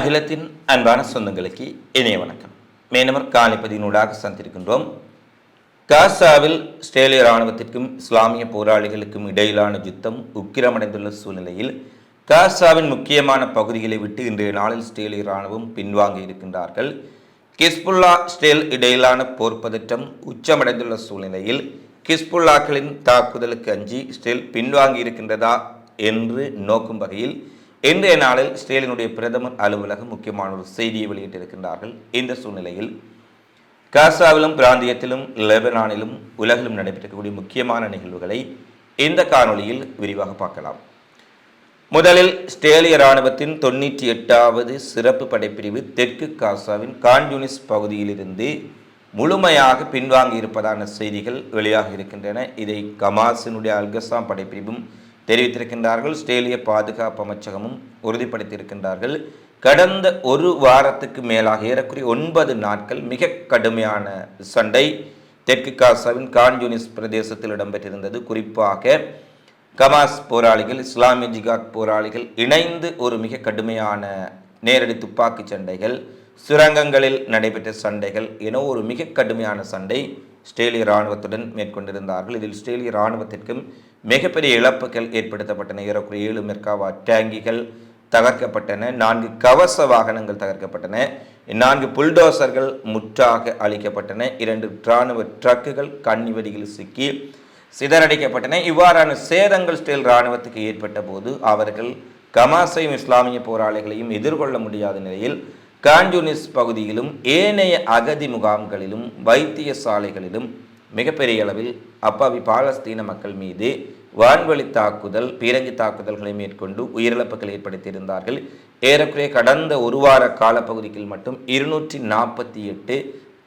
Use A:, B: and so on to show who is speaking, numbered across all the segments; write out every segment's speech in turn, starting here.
A: அகிலத்தின் அன்பான சொந்தங்களுக்கு இணைய வணக்கம். மேனவர் காணிப்பதினூடாக சந்திருக்கின்றோம் காசாவில் இஸ்ரேலிய இராணுவத்திற்கும் இஸ்லாமிய போராளிகளுக்கும் இடையிலான யுத்தம் உக்கிரமடைந்துள்ள சூழ்நிலையில் காசாவின் முக்கியமான பகுதிகளை விட்டு இன்றைய நாளில் இஸ்ரேலிய இராணுவம் பின்வாங்கி இருக்கின்றார்கள். கிஸ்புல்லா ஸ்டேல் இடையிலான போர் பதற்றம் உச்சமடைந்துள்ள சூழ்நிலையில் கிஸ்புல்லாக்களின் தாக்குதலுக்கு அஞ்சி ஸ்டேல் பின்வாங்கி இருக்கின்றதா என்று நோக்கும் வகையில் இன்றைய நாளில் இஸ்ரேலினுடைய பிரதமர் அலுவலகம் முக்கியமான ஒரு செய்தியை வெளியிட்டிருக்கின்றார்கள். இந்த சூழ்நிலையில் காசாவிலும் பிராந்தியத்திலும் லெபனானிலும் உலகிலும் நடைபெற்றக்கூடிய முக்கியமான நிகழ்வுகளை இந்த காணொளியில் விரிவாக பார்க்கலாம். முதலில் ஸ்டேலிய இராணுவத்தின் தொண்ணூற்றி எட்டாவது சிறப்பு படைப்பிரிவு தெற்கு காசாவின் கான்யூனிஸ் பகுதியிலிருந்து முழுமையாக பின்வாங்கி இருப்பதான செய்திகள் வெளியாக இருக்கின்றன. இதை கமாசினுடைய அல்கசாம் படைப்பிரிவும் தெரிவித்திருக்கின்றார்கள். ஸ்டேலிய பாதுகாப்பு அமைச்சகமும் உறுதிப்படுத்தியிருக்கின்றார்கள். கடந்த ஒரு வாரத்துக்கு மேலாக ஏறக்குறைய ஒன்பது நாட்கள் மிக கடுமையான சண்டை. தெற்கு காசாவின் கான்யூனிஸ் பிரதேசத்தில் இடம்பெற்றிருந்தது. குறிப்பாக கமாஸ் போராளிகள் இஸ்லாமிய ஜிகாத் போராளிகள் இணைந்து ஒரு மிக கடுமையான நேரடி துப்பாக்கி சண்டைகள் சுரங்கங்களில் நடைபெற்ற சண்டைகள் என ஒரு மிக கடுமையான சண்டை. ஸ்டேலிய இராணுவத்துடன் மேற்கொண்டிருந்தார்கள். இதில் ஸ்டேலிய இராணுவத்திற்கும் மிகப்பெரிய இழப்புகள் ஏற்படுத்தப்பட்டன. ஏறக்குறைய ஏழு மெர்காவா டேங்கிகள் தகர்க்கப்பட்டன. நான்கு கவச வாகனங்கள் தகர்க்கப்பட்டன. நான்கு புல்டோசர்கள் முற்றாக அழிக்கப்பட்டன. இரண்டு இராணுவ ட்ரக்குகள் கண்ணிவெடியில் சிக்கி சிதறடிக்கப்பட்டன. இவ்வாறான சேதங்கள் ஸ்டேல் இராணுவத்துக்கு ஏற்பட்ட போது அவர்கள் கமாசையும் இஸ்லாமிய போராளிகளையும் எதிர்கொள்ள முடியாத நிலையில் கான்ஜூனிஸ் பகுதியிலும் ஏனைய அகதி முகாம்களிலும் வைத்திய சாலைகளிலும் மிகப்பெரிய அளவில் அப்பாவி பாலஸ்தீன மக்கள் மீது வான்வழி தாக்குதல் பீரங்கி தாக்குதல்களை மேற்கொண்டு உயிரிழப்புகள் ஏற்படுத்தியிருந்தார்கள். ஏறக்குறைய கடந்த ஒரு வார காலப்பகுதிக்குள் மட்டும் இருநூற்றி நாற்பத்தி எட்டு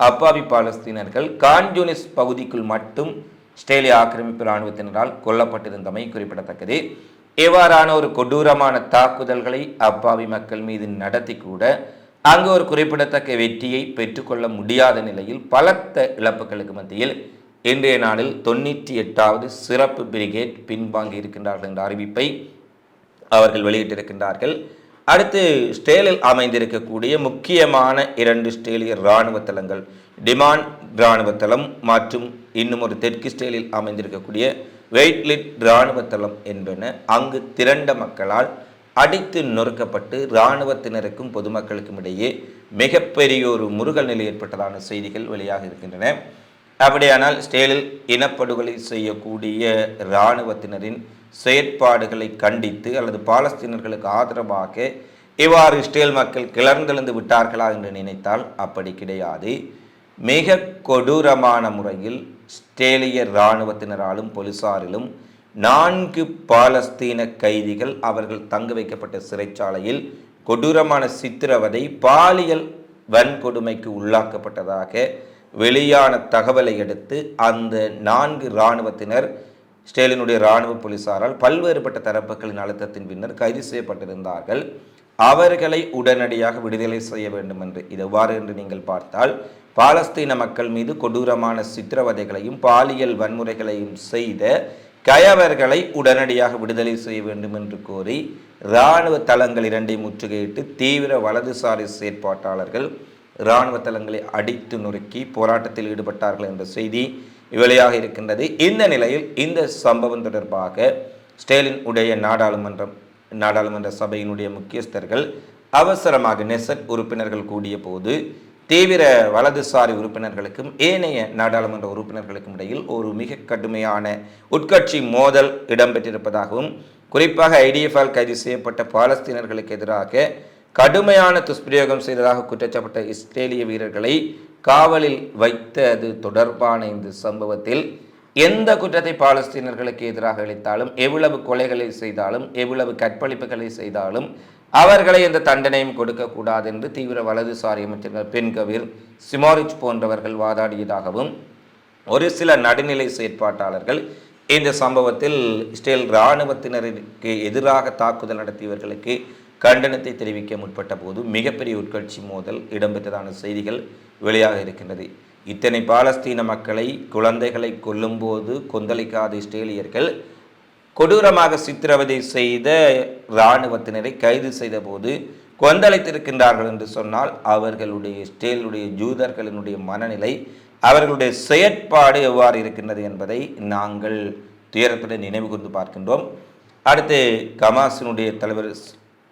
A: அப்பாவி பாலஸ்தீனர்கள் கான்ஜூனிஸ் பகுதிக்குள் மட்டும் ஸ்டேலிய ஆக்கிரமிப்பு இராணுவத்தினரால் கொல்லப்பட்டிருந்தமை குறிப்பிடத்தக்கது. இவ்வாறான ஒரு கொடூரமான தாக்குதல்களை அப்பாவி மக்கள் மீது நடத்தி கூட அங்கு ஒரு குறிப்பிடத்தக்க வெற்றியை பெற்றுக்கொள்ள முடியாத நிலையில் பலத்த இழப்புகளுக்கு மத்தியில் இன்றைய நாளில் தொண்ணூற்றி எட்டாவது சிறப்பு பிரிகேட் பின்வாங்கி இருக்கின்றார்கள் என்ற அறிவிப்பை அவர்கள் வெளியிட்டிருக்கின்றார்கள். அடுத்து ஸ்டேலில் அமைந்திருக்கக்கூடிய முக்கியமான இரண்டு ஸ்டேலிய இராணுவ தளங்கள் டிமான் இராணுவ தளம் மற்றும் இன்னும் ஒரு தெற்கு ஸ்டேலில் அமைந்திருக்கக்கூடிய வெயிட்லிட் இராணுவ தளம் என்பன அங்கு திரண்ட மக்களால் அடித்து நொறுக்கப்பட்டு இராணுவத்தினருக்கும் பொதுமக்களுக்கும் இடையே மிகப்பெரிய ஒரு முருகல் நிலை ஏற்பட்டதான செய்திகள் வெளியாக இருக்கின்றன. அப்படியானால் ஸ்டேலில் இனப்படுகொலை செய்யக்கூடிய இராணுவத்தினரின் செயற்பாடுகளை கண்டித்து அல்லது பாலஸ்தீனர்களுக்கு ஆதரவாக இவ்வாறு இஸ்ரேல் மக்கள் கிளர்ந்தெழுந்து விட்டார்களா என்று நினைத்தால் அப்படி கிடையாது. மிக கொடூரமான முறையில் ஸ்டேலிய இராணுவத்தினராலும் போலீசாரிலும் நான்கு பாலஸ்தீன கைதிகள் அவர்கள் தங்க வைக்கப்பட்ட சிறைச்சாலையில் கொடூரமான சித்திரவதை பாலியல் வன்கொடுமைக்கு உள்ளாக்கப்பட்டதாக வெளியான தகவலை அடுத்து அந்த நான்கு இராணுவத்தினர் ஸ்டேலினுடைய இராணுவ போலீசாரால் பல்வேறுபட்ட தரப்புகளின் அழுத்தத்தின் பின்னர் கைது செய்யப்பட்டிருந்தார்கள். அவர்களை உடனடியாக விடுதலை செய்ய வேண்டும் என்று இது எவ்வாறு என்று நீங்கள் பார்த்தால் பாலஸ்தீன மக்கள் மீது கொடூரமான சித்திரவதைகளையும் பாலியல் வன்முறைகளையும் செய்த கயவர்களை உடனடியாக விடுதலை செய்ய வேண்டும் என்று கோரி இராணுவ தளங்கள் இரண்டை முற்றுகையிட்டு தீவிர வலதுசாரி செயற்பாட்டாளர்கள் இராணுவ தளங்களை அடித்து நொறுக்கி போராட்டத்தில் ஈடுபட்டார்கள் என்ற செய்தி வெளியாக இருக்கின்றது. இந்த நிலையில் இந்த சம்பவம் தொடர்பாக ஸ்டேலின் உடைய நாடாளுமன்றம் நாடாளுமன்ற சபையினுடைய முக்கியஸ்தர்கள் அவசரமாக நெசட் உறுப்பினர்கள் கூடிய போது தீவிர வலதுசாரி உறுப்பினர்களுக்கும் ஏனைய நாடாளுமன்ற உறுப்பினர்களுக்கும் இடையில் ஒரு மிக கடுமையான உட்கட்சி மோதல் இடம்பெற்றிருப்பதாகவும் குறிப்பாக ஐடிஎஃப்ஆல் கைது செய்யப்பட்ட பாலஸ்தீனர்களுக்கு எதிராக கடுமையான துஷ்பிரயோகம் செய்ததாக குற்றச்சப்பட்ட இஸ்ரேலிய வீரர்களை காவலில் வைத்தது தொடர்பான இந்த சம்பவத்தில் எந்த குற்றத்தை பாலஸ்தீனர்களுக்கு எதிராக அளித்தாலும் எவ்வளவு கொலைகளை செய்தாலும் எவ்வளவு கற்பழிப்புகளை செய்தாலும் அவர்களை எந்த தண்டனையும் கொடுக்கக்கூடாது என்று தீவிர வலதுசாரி அமைச்சர்கள் பென்கவிர் சிமாரிச் போன்றவர்கள் வாதாடியதாகவும் ஒரு சில நடுநிலை செயற்பாட்டாளர்கள் இந்த சம்பவத்தில் இஸ்ரேல் இராணுவத்தினருக்கு எதிராக தாக்குதல் நடத்தியவர்களுக்கு கண்டனத்தை தெரிவிக்க முற்பட்ட போது மிகப்பெரிய உட்கட்சி மோதல் இடம்பெற்றதான செய்திகள் வெளியாக இருக்கின்றது. இத்தனை பாலஸ்தீன மக்களை குழந்தைகளை கொல்லும்போது கொந்தளிக்காத இஸ்ரேலியர்கள் கொடூரமாக சித்திரவதை செய்த இராணுவத்தினரை கைது செய்தபோது கொந்தளித்திருக்கின்றார்கள் என்று சொன்னால் அவர்களுடைய ஸ்டேலுடைய ஜூதர்களினுடைய மனநிலை அவர்களுடைய செயற்பாடு எவ்வாறு இருக்கின்றது என்பதை நாங்கள் துயரத்துடன் நினைவு கொண்டு பார்க்கின்றோம். அடுத்து கமாஸினுடைய தலைவர்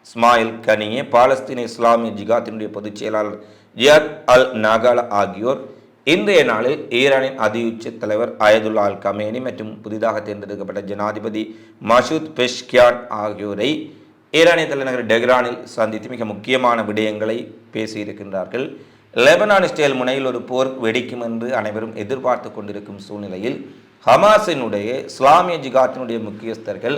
A: இஸ்மாயில் கனியே பாலஸ்தீன இஸ்லாமிய ஜிகாத்தினுடைய பொதுச் செயலாளர் ஜியாத் அல் நாகாலா ஆகியோர் இன்றைய நாளில் ஈரானின் அதியுச்ச தலைவர் அயதுல்லா அல் கமேனி மற்றும் புதிதாக தேர்ந்தெடுக்கப்பட்ட ஜனாதிபதி மசூத் பெஷ்கியான் ஆகியோரை ஈரானிய தலைநகர் டெஹ்ரானில் சந்தித்து மிக முக்கியமான விடயங்களை பேசியிருக்கின்றார்கள். லெபனான் இஸ்ரேல் முனையில் ஒரு போர் வெடிக்கும் என்று அனைவரும் எதிர்பார்த்து கொண்டிருக்கும் சூழ்நிலையில் ஹமாஸினுடைய இஸ்லாமிய ஜிகாத்தினுடைய முக்கியஸ்தர்கள்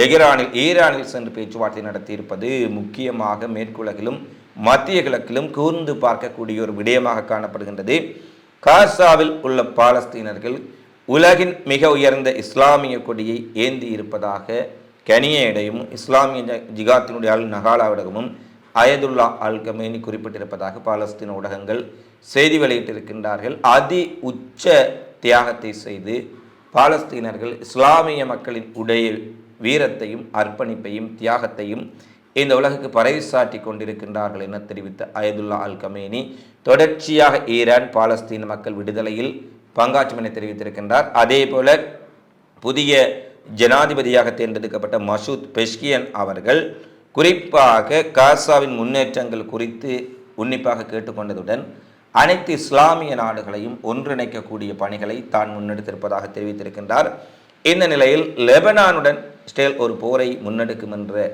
A: டெஹ்ரானில் ஈரானில் சென்று பேச்சுவார்த்தை நடத்தியிருப்பது முக்கியமாக மேற்குலகிலும் மத்திய கிழக்கிலும் கூர்ந்து பார்க்கக்கூடிய ஒரு விடயமாக காணப்படுகின்றது. காசாவில் உள்ள பாலஸ்தீனர்கள் உலகின் மிக உயர்ந்த இஸ்லாமிய கொடியை ஏந்தி இருப்பதாக கனிய இடையும் இஸ்லாமிய ஜிகாத்தினுடைய அல் நகாலாவிடமும் அயதுல்லா அல் கமேனி குறிப்பிட்டிருப்பதாக பாலஸ்தீன ஊடகங்கள் செய்தி வெளியிட்டிருக்கின்றார்கள். அதி உச்ச தியாகத்தை செய்து பாலஸ்தீனர்கள் இஸ்லாமிய மக்களின் உடைய வீரத்தையும் அர்ப்பணிப்பையும் தியாகத்தையும் இந்த உலகுக்கு பறைசாற்றி கொண்டிருக்கின்றார்கள் என தெரிவித்த அயதுல்லா அல் கமேனி தொடர்ச்சியாக ஈரான் பாலஸ்தீன மக்கள் விடுதலையில் பங்காற்றும் என தெரிவித்திருக்கின்றார். அதே போல புதிய ஜனாதிபதியாக தேர்ந்தெடுக்கப்பட்ட மசூத் பெஷ்கியன் அவர்கள் குறிப்பாக காசாவின் முன்னேற்றங்கள் குறித்து உன்னிப்பாக கேட்டுக்கொண்டதுடன் அனைத்து இஸ்லாமிய நாடுகளையும் ஒன்றிணைக்கக்கூடிய பணிகளை தான் முன்னெடுத்திருப்பதாக தெரிவித்திருக்கின்றார். இந்த நிலையில் லெபனானுடன் ஸ்டேல் ஒரு போரை முன்னெடுக்கும் என்ற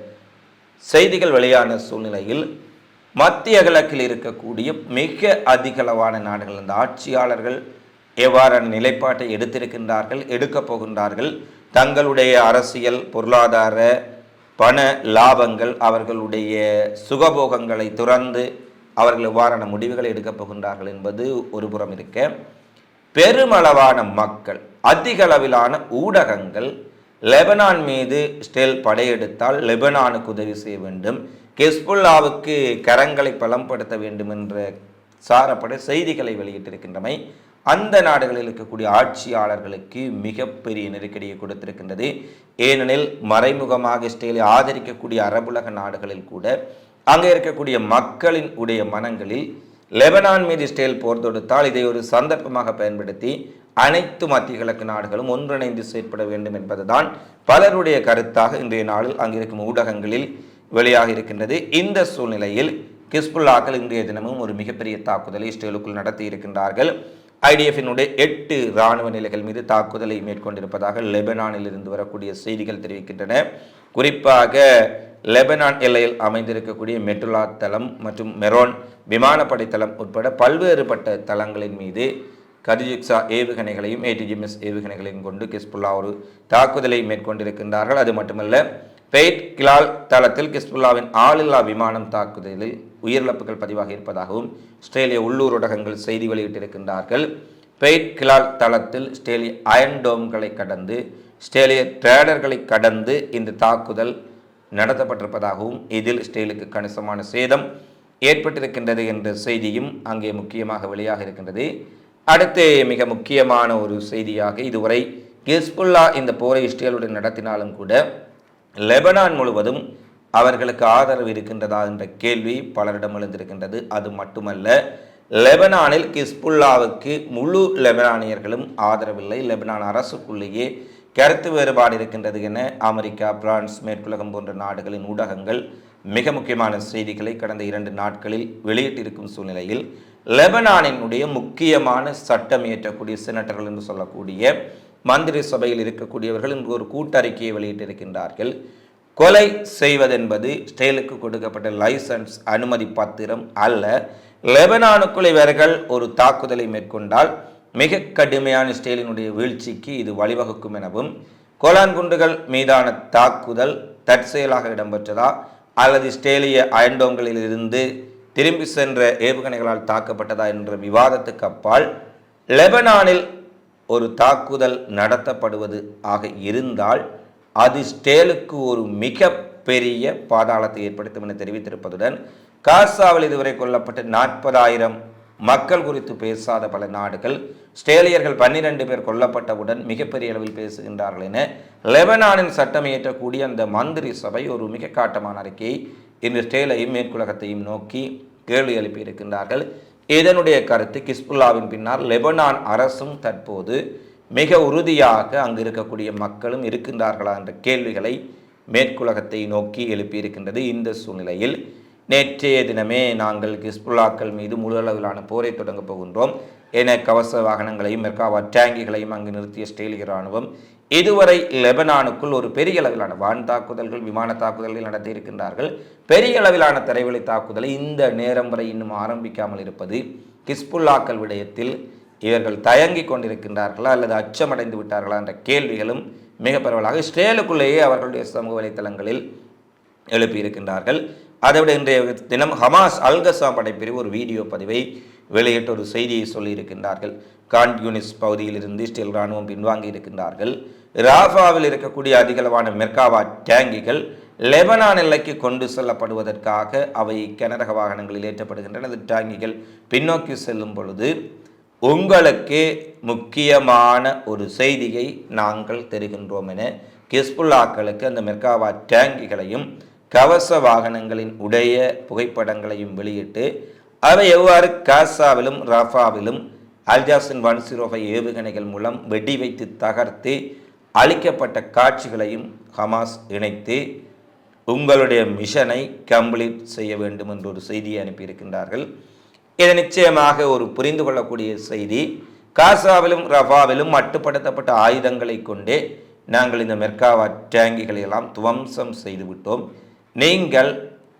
A: செய்திகள் வெளியான சூழ்நிலையில் மத்திய கிழக்கில் இருக்கக்கூடிய மிக அதிகளவான நாடுகள் அந்த ஆட்சியாளர்கள் எவ்வாறான நிலைப்பாட்டை எடுத்திருக்கின்றார்கள் எடுக்கப் போகின்றார்கள் தங்களுடைய அரசியல் பொருளாதார பண லாபங்கள் அவர்களுடைய சுகபோகங்களை துறந்து அவர்கள் எவ்வாறான முடிவுகளை எடுக்கப் போகின்றார்கள் என்பது ஒரு புறம் இருக்க பெருமளவான மக்கள் அதிகளவிலான ஊடகங்கள் லெபனான் மீது ஸ்டெல் படையெடுத்தால் லெபனானுக்கு உதவி செய்ய வேண்டும். கெஸ்புல்லாவுக்கு கரங்களை பலம்படுத்த வேண்டும் என்ற சாரப்பட செய்திகளை வெளியிட்டிருக்கின்றமை அந்த நாடுகளில் இருக்கக்கூடிய ஆட்சியாளர்களுக்கு மிகப்பெரிய நெருக்கடியை கொடுத்திருக்கின்றது. ஏனெனில் மறைமுகமாக இஸ்ரேலை ஆதரிக்கக்கூடிய அரபுலக நாடுகளில் கூட அங்கே இருக்கக்கூடிய மக்களின் உடைய மனங்களில் லெபனான் மீது இஸ்ரேல் போர் தொடுத்தால் இதை ஒரு சந்தர்ப்பமாக பயன்படுத்தி அனைத்து மத்திய கிழக்கு நாடுகளும் ஒன்றிணைந்து செயற்பட வேண்டும் என்பதுதான் பலருடைய கருத்தாக இன்றைய நாளில் அங்கிருக்கும் ஊடகங்களில் வெளியாக இருக்கின்றது. இந்த சூழ்நிலையில் கிஸ்புல்லாக்கள் இன்றைய தினமும் ஒரு மிகப்பெரிய தாக்குதலை இஸ்ரேலுக்குள் நடத்தி இருக்கின்றார்கள். ஐடிஎஃபினுடைய எட்டு இராணுவ நிலைகள் மீது தாக்குதலை மேற்கொண்டிருப்பதாக லெபனானில் இருந்து வரக்கூடிய செய்திகள் தெரிவிக்கின்றன. குறிப்பாக லெபனான் எல்லையில் அமைந்திருக்கக்கூடிய மெட்டுலா தளம் மற்றும் மெரோன் விமானப்படை தளம் உட்பட பல்வேறுபட்ட தளங்களின் மீது கதிஜிக்ஸா ஏவுகணைகளையும் ஏடிஜிஎம்எஸ் ஏவுகணைகளையும் கொண்டு கிஸ்புல்லா ஒரு தாக்குதலை மேற்கொண்டிருக்கின்றார்கள். அது மட்டுமல்ல பெய்ட் கிலால் தளத்தில் கிஸ்புல்லாவின் ஆளில்லா விமானம் தாக்குதலில் உயிரிழப்புகள் பதிவாக இருப்பதாகவும் ஆஸ்திரேலிய உள்ளூர் ஊடகங்கள் செய்தி வெளியிட்டிருக்கின்றார்கள். பெய்ட் கிலால் தளத்தில் ஸ்டேலிய அயன்டோம்களை கடந்து ஸ்டேலிய ட்ரேடர்களை கடந்து இந்த தாக்குதல் நடத்தப்பட்டிருப்பதாகவும் இதில் ஸ்டேலுக்கு கணிசமான சேதம் ஏற்பட்டிருக்கின்றது என்ற செய்தியும் அங்கே முக்கியமாக வெளியாக இருக்கின்றது. அடுத்து மிக முக்கியமான ஒரு செய்தியாக இதுவரை ஹிஸ்புல்லா இந்த போரை இஸ்ரேலுடன் நடத்தினாலும் கூட லெபனான் முழுவதும் அவர்களுக்கு ஆதரவு இருக்கின்றதா என்ற கேள்வி பலரிடம் எழுந்திருக்கின்றது. அது மட்டுமல்ல லெபனானில் கிஸ்புல்லாவுக்கு முழு லெபனானியர்களும் ஆதரவில்லை. லெபனான் அரசுக்குள்ளேயே கருத்து வேறுபாடு இருக்கின்றது என அமெரிக்கா பிரான்ஸ் மேற்குலகம் போன்ற நாடுகளின் ஊடகங்கள் மிக முக்கியமான செய்திகளை கடந்த இரண்டு நாட்களில் வெளியிட்டிருக்கும் சூழ்நிலையில் லெபனானினுடைய முக்கியமான சட்டம் இயற்றக்கூடிய செனட்டர்கள் என்று சொல்லக்கூடிய மந்திரி சபையில் இருக்கக்கூடியவர்கள் இன்று ஒரு கூட்டறிக்கையை வெளியிட்டிருக்கின்றார்கள். கொலை செய்வதென்பது ஸ்டேலுக்கு கொடுக்கப்பட்ட லைசன்ஸ் அனுமதி பத்திரம் அல்ல. லெபனானுக்குள் இவர்கள் ஒரு தாக்குதலை மேற்கொண்டால் மிக கடுமையான ஸ்டேலினுடைய வீழ்ச்சிக்கு இது வழிவகுக்கும் எனவும் கோலான் குண்டுகள் மீதான தாக்குதல் தற்செயலாக இடம்பெற்றதா அல்லது ஸ்டேலிய அயன்டோங்களில் இருந்து திரும்பி சென்ற ஏவுகணைகளால் தாக்கப்பட்டதா என்ற விவாதத்துக்கு அப்பால் லெபனானில் ஒரு தாக்குதல் நடத்தப்படுவது ஆக இருந்தால் அது ஸ்டேலுக்கு ஒரு மிக பெரிய பாதாளத்தை ஏற்படுத்தும் என தெரிவித்திருப்பதுடன் காசாவில் இதுவரை கொல்லப்பட்ட நாற்பதாயிரம் மக்கள் குறித்து பேசாத பல நாடுகள் ஸ்டேலியர்கள் பன்னிரண்டு பேர் கொல்லப்பட்டவுடன் மிகப்பெரிய அளவில் பேசுகின்றார்கள் என லெபனானின் சட்டம் இயற்றக்கூடிய அந்த மந்திரி சபை ஒரு மிக காட்டமான அறிக்கையை இன்று ஸ்டேலையும் மேற்குலகத்தையும் நோக்கி கேள்வி எழுப்பியிருக்கின்றார்கள் இதனுடைய கருத்து கிஸ்புல்லாவின் பின்னால் லெபனான் அரசும் தற்போது மிக உறுதியாக அங்கு இருக்கக்கூடிய மக்களும் இருக்கின்றார்களா என்ற கேள்விகளை மேற்குலகத்தை நோக்கி எழுப்பியிருக்கின்றது இந்த சூழ்நிலையில். நேற்றைய தினமே நாங்கள் கிஸ்புல்லாக்கள் மீது முழு அளவிலான போரை தொடங்கப் போகின்றோம். என கவச வாகனங்களையும் மெர்காவா டேங்கிகளையும் அங்கு நிறுத்திய ஸ்டேலிய இராணுவம் இதுவரை லெபனானுக்குள் ஒரு பெரிய அளவிலான வான் தாக்குதல்கள் விமான தாக்குதல்கள் நடத்தியிருக்கின்றார்கள் பெரிய அளவிலான தரைவழி தாக்குதலை இந்த நேரம் வரை இன்னும் ஆரம்பிக்காமல் இருப்பது கிஸ்புல்லாக்கள் விடயத்தில் இவர்கள் தயங்கி கொண்டிருக்கின்றார்களா அல்லது அச்சமடைந்து விட்டார்களா என்ற கேள்விகளும் மிக பரவலாக இஸ்ரேலுக்குள்ளேயே அவர்களுடைய சமூக வலைத்தளங்களில் எழுப்பியிருக்கின்றார்கள். அதைவிட இன்றைய தினம் ஹமாஸ் அல்கசாம் படைப்பிரிவு ஒரு வீடியோ பதிவை வெளியிட்ட ஒரு செய்தியை சொல்லியிருக்கின்றார்கள். கான் யூனிஸ் பகுதியிலிருந்து இஸ்ரேல் இராணுவம் பின்வாங்கி இருக்கின்றார்கள். ராஃபாவில் இருக்கக்கூடிய அதிகளவான மெர்காவா டேங்கிகள் லெபனான் எல்லைக்கு கொண்டு செல்லப்படுவதற்காக அவை கனரக வாகனங்களில் ஏற்றப்படுகின்றன. அந்த டேங்கிகள் பின்னோக்கி செல்லும் பொழுது உங்களுக்கு முக்கியமான ஒரு செய்தியை நாங்கள் தருகின்றோம் என கிஸ்புல்லாக்களுக்கு அந்த மெர்காவா டேங்கிகளையும் கவச வாகனங்களின் உடைய புகைப்படங்களையும் வெளியிட்டு அவை எவ்வாறு காசாவிலும் ராஃபாவிலும் அல்ஜாசின் ஒன் ஜீரோ ஃபைவ் ஏவுகணைகள் மூலம் வெடி வைத்து தகர்த்து அளிக்கப்பட்ட காட்சிகளையும் ஹமாஸ் இணைத்து உங்களுடைய மிஷனை கம்ப்ளீட் செய்ய வேண்டும் என்ற ஒரு செய்தியை அனுப்பியிருக்கின்றார்கள். இது நிச்சயமாக ஒரு புரிந்து கொள்ளக்கூடிய செய்தி. காசாவிலும் ரஃபாவிலும் மட்டுப்படுத்தப்பட்ட ஆயுதங்களை கொண்டே நாங்கள் இந்த மெர்காவா டேங்கிகளை எல்லாம் துவம்சம் செய்துவிட்டோம். நீங்கள்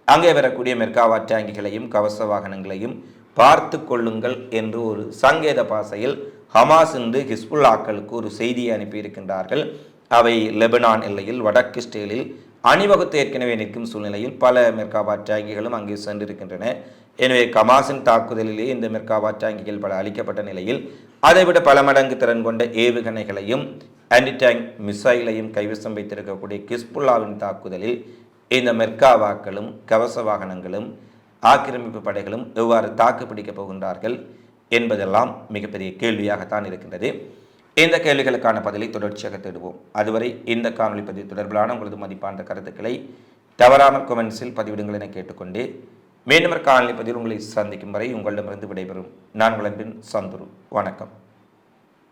A: அங்கே வரக்கூடிய மெர்காவா டேங்கிகளையும் கவச வாகனங்களையும் பார்த்து கொள்ளுங்கள் என்று ஒரு சங்கேத பாசையில் ஹமாஸ் என்று ஹிஸ்புல்லாக்களுக்கு ஒரு செய்தியை அனுப்பியிருக்கின்றார்கள். அவை லெபனான் எல்லையில் வடக்கு ஸ்டேலில் அணிவகுத்து ஏற்கனவே நிற்கும் சூழ்நிலையில் பல மெர்காபா டேங்கிகளும் அங்கே சென்றிருக்கின்றன. எனவே கமாசின் தாக்குதலிலே இந்த மெர்காபா டேங்கிகள் பல அளிக்கப்பட்ட நிலையில் அதைவிட பல மடங்கு திறன் கொண்ட ஏவுகணைகளையும் ஆன்டி டேங்க் மிசைலையும் கைவசம் வைத்திருக்கக்கூடிய கிஸ்புல்லாவின் தாக்குதலில் இந்த மெர்காவாக்களும் கவச வாகனங்களும் ஆக்கிரமிப்பு படைகளும் எவ்வாறு தாக்கு பிடிக்கப் போகின்றார்கள் என்பதெல்லாம் மிகப்பெரிய கேள்வியாகத்தான் இருக்கின்றது. இந்த கேள்விகளுக்கான பதிலை தொடர்ச்சியாக தேடுவோம். அதுவரை இந்த காணொலி பதிவு தொடர்பிலான உங்களது மதிப்பான கருத்துக்களை தவறாமல் கொமெண்ட்ஸில் பதிவிடுங்கள் என கேட்டுக்கொண்டு மீண்டும் காணொலி பதிவில் உங்களை சந்திக்கும் வரை உங்களிடமிருந்து விடைபெறும். நான் உங்கள் சந்துரு. வணக்கம்.